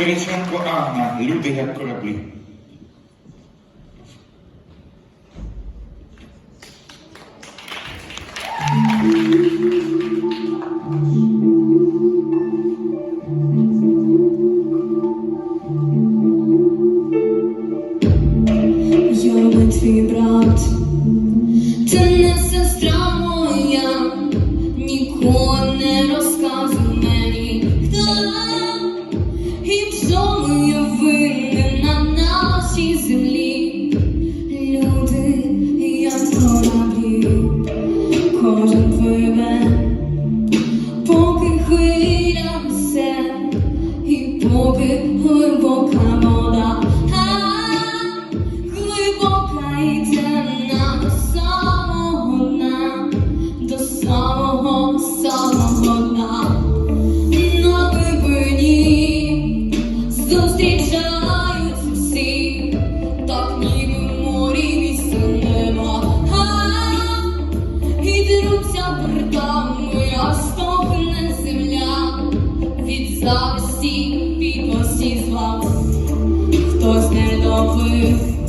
Кириченко Агна, люди як кораблі. You're my twin brand. поки хвилям все і поки горба. брудами остохне земля, від зависті підвості зла, хтось не добив.